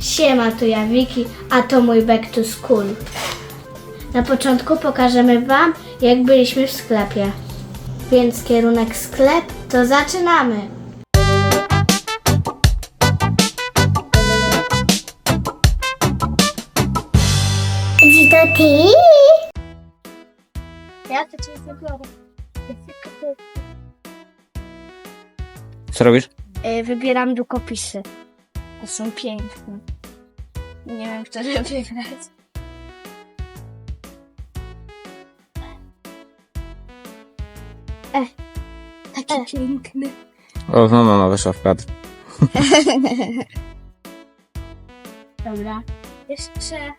Siema, tu ja Wiki, a to mój back to school. Na początku pokażemy Wam, jak byliśmy w sklepie. Więc kierunek sklep, to zaczynamy! Gdzie to ty? Ja to cię zabiorę. Co robisz? E, Wybieram długopisy. To są piękne. Nie wiem, które wybrać. E, taki piękny. O, no, mama wyszła w kadr. Dobra. Jeszcze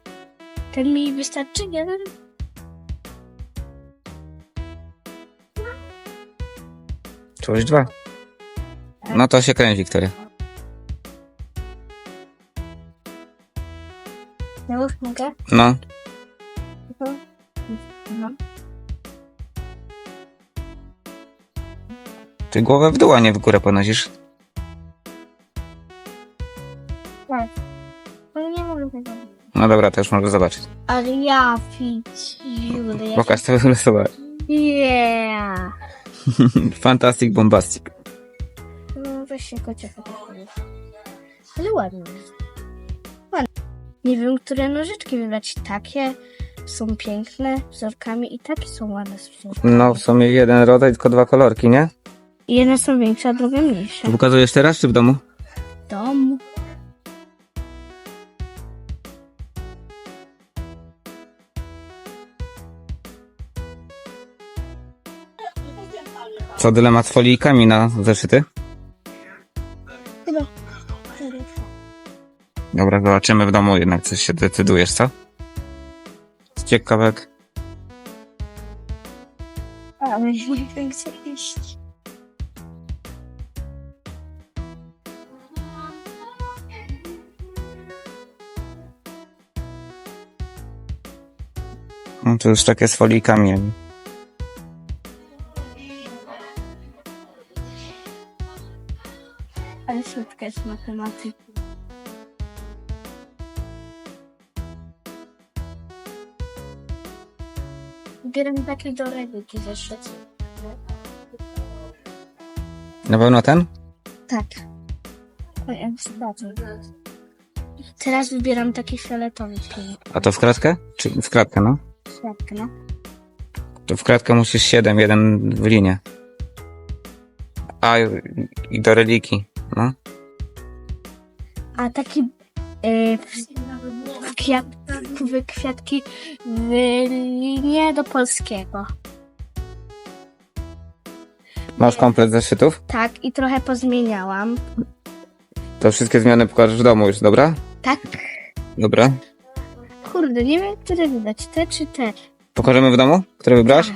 ten mi wystarczy jeden. Czułeś dwa. No to się kręć, Wiktoria. Już mogę. No, No. ty głowę w dół, a nie w górę ponosisz. Tak. No nie mogę tego. No dobra, to już możesz zobaczyć. Ale ja Julia. Pokaż to wylosować. Yeah. Fantastic Bombastic. No weź się kocia Ale. Ładnie. Nie wiem, które nożyczki wybrać. Takie są piękne wzorkami i takie są ładne z wzorkami. No, w sumie jeden rodzaj, tylko dwa kolorki, nie? Jedne są większe, a drugie mniejsze. Pokazujesz teraz, czy w domu? Dom. Co, dylemat z folijkami na zeszyty? Dobra, zobaczymy w domu, jednak coś się decydujesz, co? Z ciekawek. Nie iść. No, to już takie z folijkami. Ale słodka jest matematyka. Wybieram takie do redyki zeszyt. Na pewno ten? Tak. O, jak zobaczę. Teraz wybieram taki fioletowy. A to w kratkę? Czy w kratkę, no? Światkę, no. To w kratkę musisz 7, jeden w linię. A, i do reliki, no. A taki yy, w, kwiat, w kwiatki w linie do polskiego. Masz komplet zeszytów? Tak, i trochę pozmieniałam. To wszystkie zmiany pokażesz w domu już, dobra? Tak. Dobra. Kurde, nie wiem, które wybrać, te czy te. Pokażemy w domu, które wybrałaś?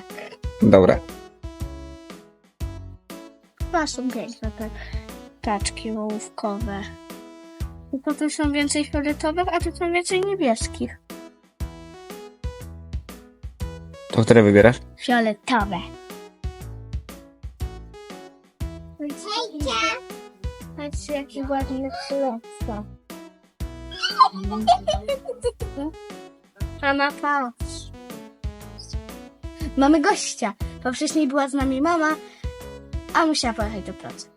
Dobra. Chyba są piękne te taczki ołówkowe. Tylko tu są więcej fioletowych, a tu są więcej niebieskich. To które wybierasz? Fioletowe. Patrzcie, jaki ładny chlebca. Mama, patrz. Mamy gościa, bo wcześniej była z nami mama, a musiała pojechać do pracy.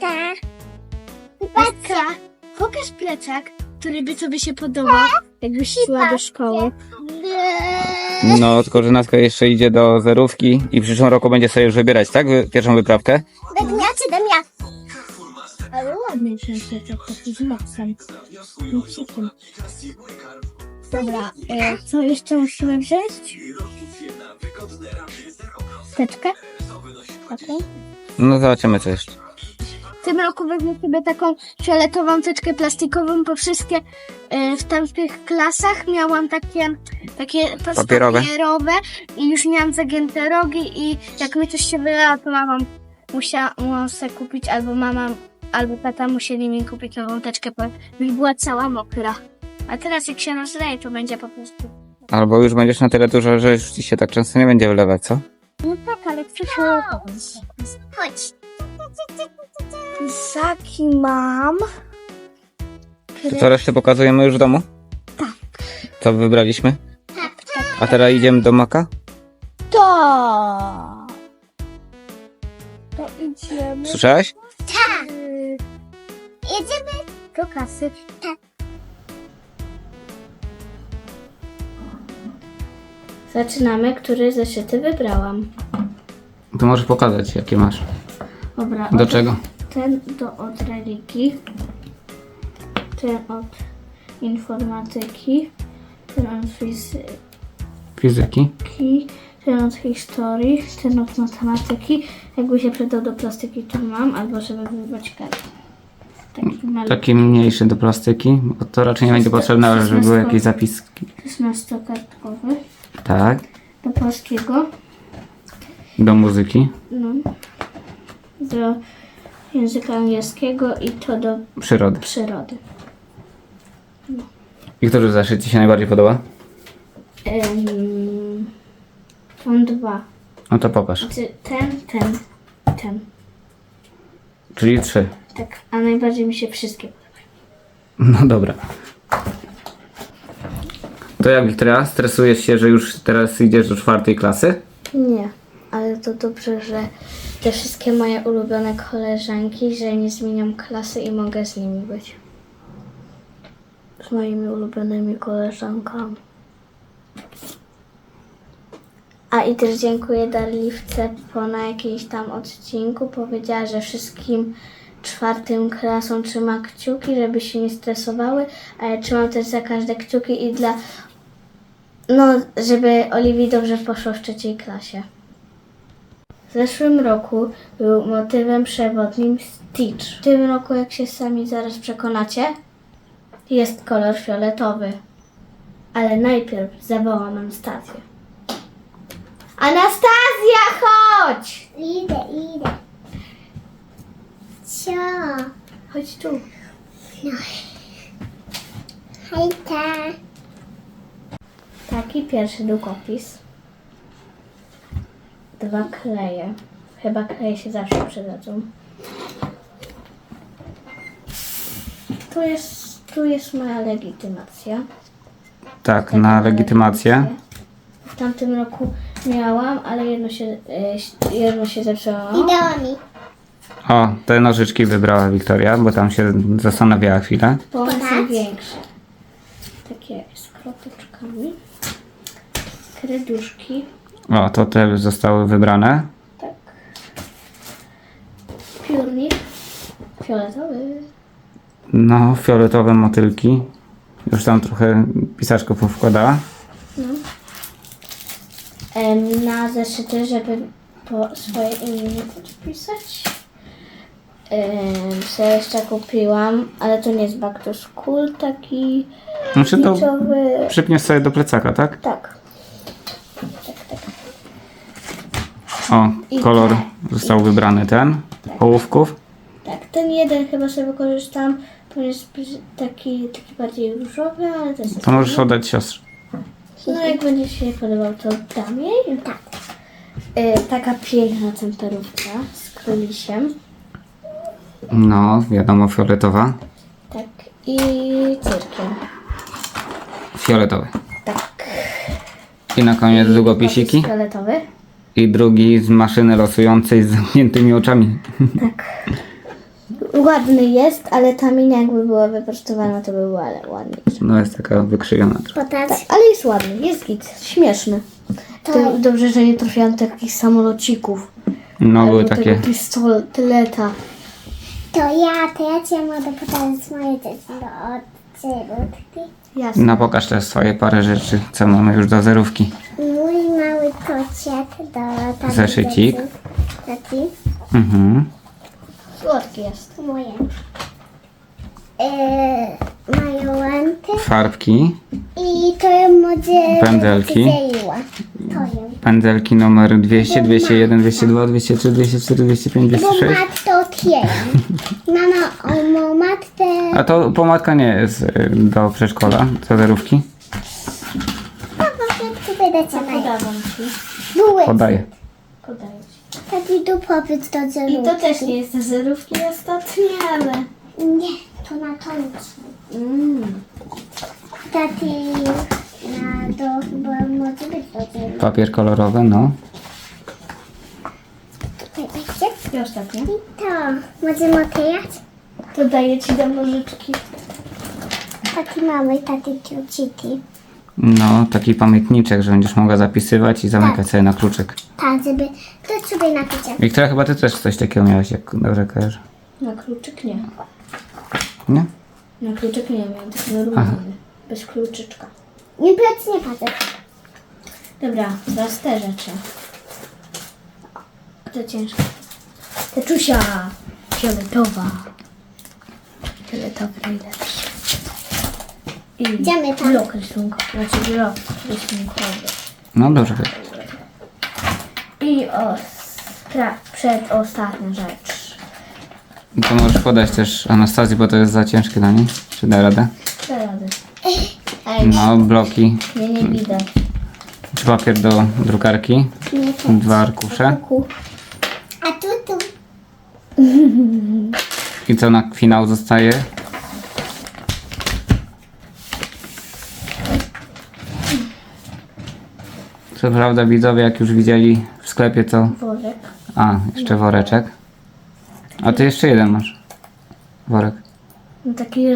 Tak. Patka, pokaż plecak, który by sobie się podobał, jakbyś szła do szkoły. No, tylko że Natka jeszcze idzie do zerówki i w przyszłym roku będzie sobie już wybierać, tak? Wy- Pierwszą wyprawkę? Do dnia czy do dnia? Ale ładny ten plecak, taki z mopsem. Mopsikiem. Dobra, e, co jeszcze musimy wziąć? Teczkę? Taką? No, zobaczymy co jeszcze. W tym roku wezmę sobie taką fioletową teczkę plastikową, bo wszystkie e, w tamtych klasach miałam takie, takie pas- Papierowe. papierowe i już miałam zagięte rogi i jak mi coś się wylało, to mama musiała sobie kupić, albo mama, albo tata musieli mi kupić nową teczkę, bo już była cała mokra. A teraz jak się rozleje, to będzie po prostu... Albo już będziesz na tyle dużo, że już ci się tak często nie będzie wylewać, co? No tak, ale fioletową. Chodź. Pisaki mam. To co resztę pokazujemy już w domu? Tak. Co wybraliśmy? Tak, tak. A teraz idziemy do Maka? To. To idziemy Słyszałaś? Tak. Jedziemy. do kasy. Tak. Zaczynamy, który zeszyty wybrałam. To możesz pokazać, jakie masz. Dobra. Do od- czego? Ten to od religii. Ten od informatyki. Ten od fizyki. Fizyki. Ten od historii. Ten od matematyki. Jakby się przydał do plastyki, tu mam. Albo żeby wybrać kartę. Taki. Taki mniejszy do plastyki, bo to raczej nie będzie potrzebne, ale żeby były jakieś zapiski. 16-kartkowy. Tak. Do polskiego. Do muzyki. No. Do języka angielskiego i to do Przyrody. przyrody. I który zeszyt Ci się najbardziej podoba? Um, są dwa. No to pokaż. Znaczy ten, ten, ten. Czyli trzy. Tak, a najbardziej mi się wszystkie podobają. No dobra. To jak Wiktoria? Stresujesz się, że już teraz idziesz do czwartej klasy? Nie, ale to dobrze, że te wszystkie moje ulubione koleżanki, że nie zmieniam klasy i mogę z nimi być. Z moimi ulubionymi koleżankami. A i też dziękuję Darliwce, bo na jakimś tam odcinku powiedziała, że wszystkim czwartym klasom trzyma kciuki, żeby się nie stresowały, a ja trzymam też za każde kciuki i dla no, żeby Oliwii dobrze poszło w trzeciej klasie. W zeszłym roku był motywem przewodnim Stitch. W tym roku, jak się sami zaraz przekonacie, jest kolor fioletowy. Ale najpierw zawołam Anastazję. Anastazja, chodź! Idę, idę. Co? Chodź tu. Hejka. Taki pierwszy długopis. Dwa kleje. Chyba kleje się zawsze przydadzą. Tu jest, tu jest moja legitymacja. Tak, na legitymację. W tamtym roku miałam, ale jedno się, e, jedno się zepsuło. Idę mi. O, te nożyczki wybrała Wiktoria, bo tam się zastanawiała chwilę. Bo one są Podać? większe. Takie z kropeczkami. Kreduszki. O, to te zostały wybrane. Tak. Piórnik. Fioletowy. No, fioletowe motylki. Już tam trochę pisaczko powkładała. Em, na zeszyty, żeby po swoje imię podpisać. Co jeszcze kupiłam, ale to nie jest back to school, taki Znaczy to liczowy. przypniesz sobie do plecaka? Tak. Tak, O, I kolor te. został wybrany ten. Ołówków. Tak, ten jeden chyba sobie wykorzystam, brzy- taki, taki bardziej różowy, ale to jest... To możesz oddać siostrze. No jak będzie się podobał, to dam jej. Tak. Y, taka piękna temperówka z królisiem. No, wiadomo, fioletowa. Tak, i cyrkiem. Fioletowy. Tak. I na koniec długopisiki. Fioletowy. I drugi z maszyny losującej z zamkniętymi oczami. Ładny jest, ale ta minia jakby była wyprostowana, to by była ale ładniejsza. No jest taka wykrzywiona trochę. Tak, ale jest ładny, jest git, śmieszny. To dobrze, że nie trafiłam do takich samolocików. No były albo takie. tego pistoleta. To ja, to ja ci mogę pokazać moje dzieci do odcyrutki. Jasne. No pokaż też swoje parę rzeczy, co mamy już do zerówki. Mój mały kociak do tam Zeszycik. Taki. Mhm. Słodki jest. Moje. Eee, mają łankę Farbki. i to ją może. To ją. Pędzelki numer 200, 201, 202, 203, 204, 205, Bo 206. otwieram. Mama, o moją matkę. A to pomadka nie jest y, do przedszkola, do zerówki. Mama, tutaj dacie mają. Podawam ci. Podaję. Podaję ci. Taki dupowiec do I zerówki. to też nie jest do zerówki ostatnie, ale... Nie. To na toniczny. Mm. Taty na to chyba może być do Papier kolorowy, no. Tutaj będzie. I ostatnie. I to. Możemy oklejać? To daję ci do nożyczki. Taki mamy, taty ciucity. No, taki pamiętniczek, że będziesz mogła zapisywać i zamykać sobie na kluczyk. Tak, żeby to sobie napisać. Wiktoria, chyba ty też coś takiego miałaś, jak dobrze kojarzę. Na kluczyk nie. Nie? Na kluczyk nie miałem, taki normalny. Bez kluczyczka. Nie plec, nie patrzę. Dobra, teraz te rzeczy. To ciężko. Teczusia! Fioletowa. Fioletowy najlepszy. I Idziemy tam. blok rysunkowy. Znaczy blok rysunkowy. No dobrze. I ostra- przedostatnia rzecz. To możesz podać też Anastazji, bo to jest za ciężkie dla niej. Czy da radę? Da radę. Ej, No, bloki. mnie nie widać. Czy papier do drukarki. Nie to. Dwa arkusze. Kuku. A tu, tu. I co na finał zostaje? Co prawda widzowie, jak już widzieli w sklepie, to... Worek. A, jeszcze woreczek. A ty jeszcze jeden masz. Worek. No taki,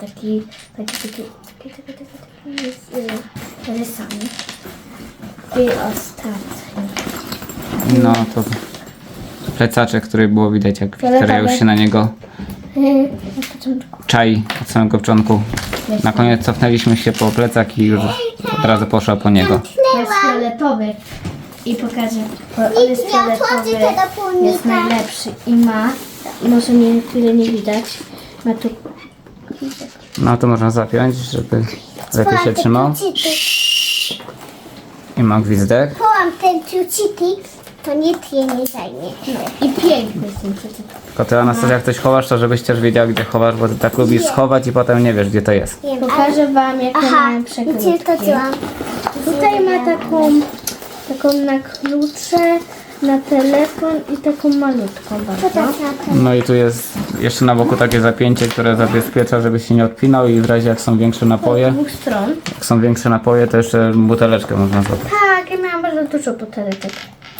taki, taki, taki, taki, taki, taki, taki jest y, rysami. I ostatni. No to plecaczek, który było widać, jak Wiktoria już się na niego czai od samego początku. Na koniec cofnęliśmy się po plecak i już od razu poszła po niego. Jest fioletowy. I pokażę, bo on jest nie otworzy fioletowy. tego płynnika. Jest najlepszy i ma, może mnie chwilę nie widać, ma tu No to można zapiąć, żeby lepiej się trzymał. I ma gwizdek. Połam ten ciucity, to nikt je nie zajmie. i piękny jest ten przecież. Tylko ty Anastazja, jak coś chowasz, to żebyś też wiedział, gdzie chowasz, bo ty tak lubisz schować i potem nie wiesz, gdzie to jest. Wiem, Pokażę wam jak ja Aha, przegródki. to działam? Tutaj ma taką, taką na klucze, na telefon i taką malutką To bardzo. tak. No i tu jest jeszcze na boku takie zapięcie, które zabezpiecza, żeby się nie odpinał i w razie jak są większe Z napoje, dwóch stron. jak są większe napoje, to jeszcze buteleczkę można złapać. Tak, ja miałam bardzo dużo butelek.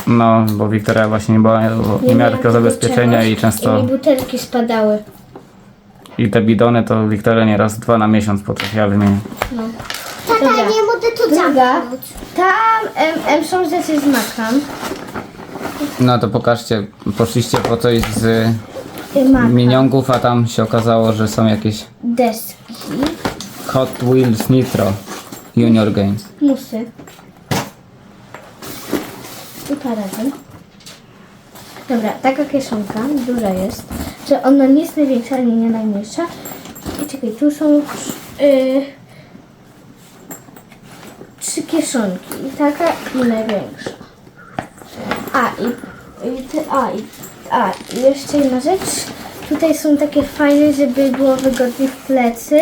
No, bo Wiktoria właśnie nie, była, nie miała zabezpieczenia i często I mi butelki spadały. i te bidony to Wiktoria nieraz dwa na miesiąc potrafiła wymienić. No. Tata, Dobra. nie mogę tu Druga. zamknąć. Tam em, em, są rzeczy z makam. No to pokażcie, poszliście po coś z Y, Maka. minionków, a tam się okazało, że są jakieś Deski. Hot Wheels Nitro Junior Games. Musy. I paragon. Dobra, taka kieszonka, duża jest, że ona nie jest największa, ani nie najmniejsza. I czekaj, tu są yy, trzy kieszonki. I taka i największa. A, i, i, te, a, i, a, i jeszcze jedna rzecz. Tutaj są takie fajne, żeby było wygodnie w plecy.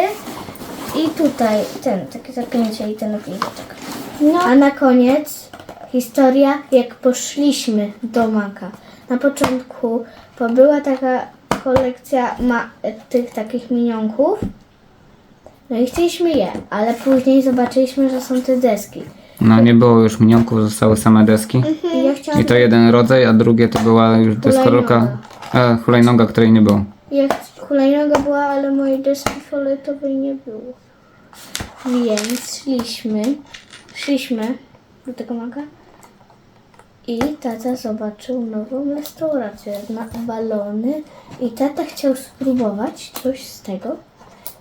I tutaj ten, takie zapięcie i ten ogniweczek. No, A na koniec historia, jak poszliśmy do Maka. Na początku bo była taka kolekcja ma, tych takich minionków. No i chcieliśmy je, ale później zobaczyliśmy, że są te deski. No nie było już minionków, zostały same deski. I ja chciałam, I to jeden rodzaj, a drugie to była już deskorolka, e, hulajnoga, której nie było. ja hulajnoga była, ale mojej deski fioletowej nie było. Więc szliśmy, szliśmy do tego Maka. I tata zobaczył nową restaurację na balony i tata chciał spróbować coś z tego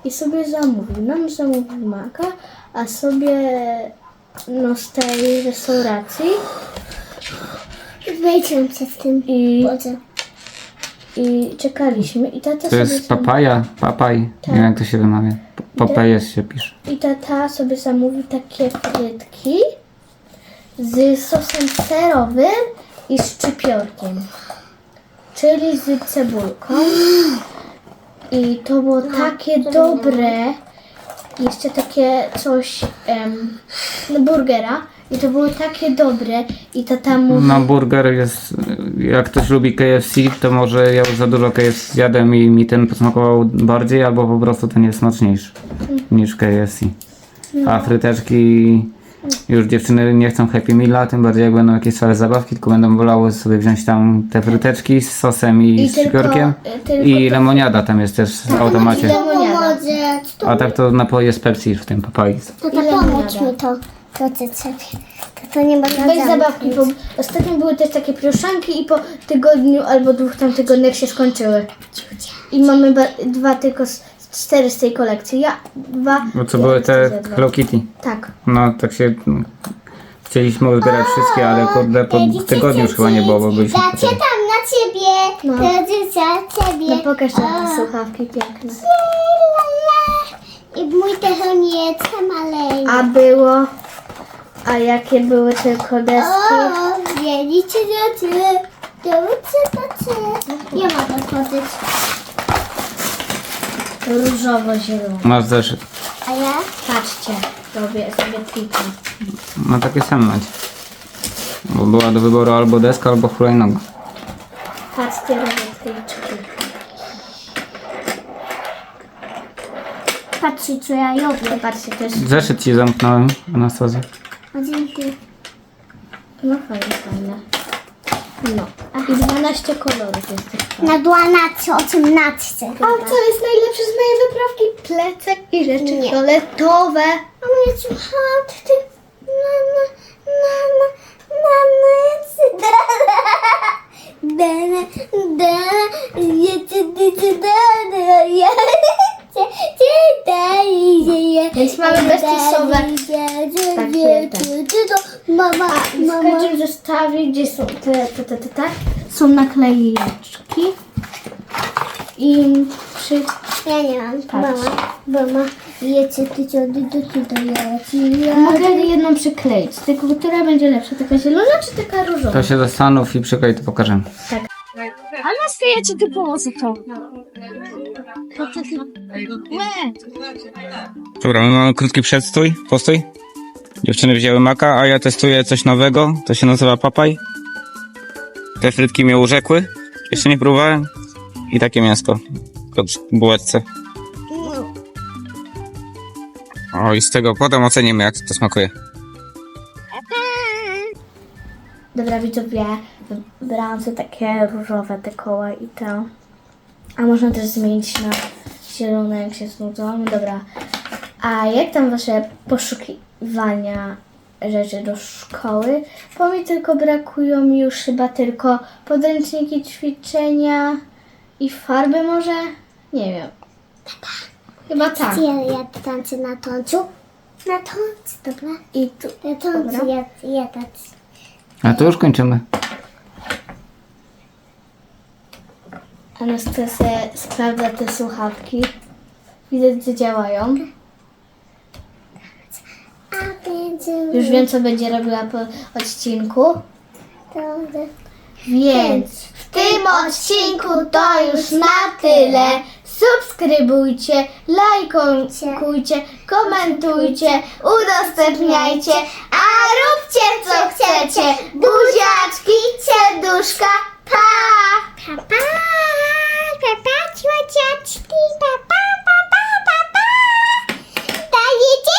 i sobie zamówił. Nam zamówił maka, a sobie no z tej restauracji wyjdźmy przez tym. i, Boże. i czekaliśmy i tata To sobie jest papaja, papaj, nie wiem jak to się wymawia. Papajes się pisze. i tata sobie zamówił takie frytki z sosem serowym i szczypiorkiem. Czyli z cebulką. I to było takie dobre. Jeszcze takie coś em, no burgera. I to było takie dobre. I tata mówi, No burger jest, jak ktoś lubi KFC, to może ja już za dużo KFC zjadłem i mi ten posmakował bardziej, albo po prostu ten jest smaczniejszy niż KFC. A fryteczki już dziewczyny nie chcą Happy Meala, tym bardziej jak będą jakieś sale zabawki, tylko będą wolały sobie wziąć tam te fryteczki z sosem i, I z tylko- szpiorkiem. tylko I lemoniada tam jest też w automacie. Lemoniada. Pomoże. A tak to napoje z Pepsi w tym papajce. Tata, Ile pomóż mi to. To ty sobie. To, to nie Weź zamknąć. zabawki, bo ostatnio były też takie pruszanki i po tygodniu albo dwóch tam tygodniach się skończyły. I mamy ba- dwa tylko, z cztery z tej kolekcji. Ja dwa. Bo co ja były te. Hello Kitty. Tak. No tak się no, chcieliśmy uzbierać wszystkie, ale kurde po tygodniu już chyba nie było, bo byliśmy po Dacie tam na ciebie. No. Rodzice, ciebie. No pokaż O, te słuchawki piękne. I mój techoniec maleńki. A było. A jakie były tylko deski? O, wielicie rzeczy. Dołóżcie tacy. Nie mogę chodzić. Różowo-zielono. Masz zeszyt. A ja? Patrzcie, robię sobie klikam. No takie same macie. Bo była do wyboru albo deska, albo hulajnoga. Patrzcie, robię kliczki. Patrzcie, co ja robię. Patrzcie, jest... Zeszyt ci zamknąłem, Anastazja. O, dziękuję. No fajne, fajne. No. I 12 kolorów jest tych Na 12, 18. A co jest najlepsze z mojej wyprawki? Plecak i rzeczy Nie. fioletowe. A moje słuchawki. Na, na, na, na, Dana, dana, dana, ja, cie, cie, daj, je, Więc mamy bezpisowe takie, Mama, I w mama. każdym zestawie, gdzie są te, te, te, te, te są naklejeczki. I przy... Ja nie mam. Mama, mama, jecie, tycie, dycie, dycie, ja, ci, ja. Mogę jedną przykleić, tylko która będzie lepsza? Taka zielona czy taka różowa? To się zastanów i przyklej, to pokażemy. Tak. A nas ja ci tu pomocę to. To ty. Nie. Dobra, my mamy krótki przedstój, postój. Dziewczyny wzięły maka, a ja testuję coś nowego. To się nazywa papaj. Te frytki mnie urzekły. Jeszcze nie próbowałem. I takie mięsko. W bułeczce. O, i z tego potem ocenimy, jak to smakuje. Dobra widzowie, wybrałam sobie takie różowe te koła i to. A można też zmienić na zielone, jak się znudzą. No Dobra. A jak tam wasze poszukiwania rzeczy do szkoły? Bo mi tylko brakują mi już chyba tylko podręczniki, ćwiczenia i farby może? Nie wiem. Chyba tak. Ja, ja tańczę na tońcu. Na tońcu, dobra? I tu. Na Dobra. ja, ja tańczę. A to już kończymy. Anastazja sprawdza te słuchawki. Widzę, że działają. Już wiem, co będzie robiła po odcinku. Dobrze. Więc w tym odcinku to już na tyle. Subskrybujcie, lajkujcie, komentujcie, udostępniajcie, a róbcie co chcecie. Buziaczki, serduszka, Pa! Pa, pa! Pa, pa, ciociaczki! Pa, pa, pa, pa, pa, pa! Dajecie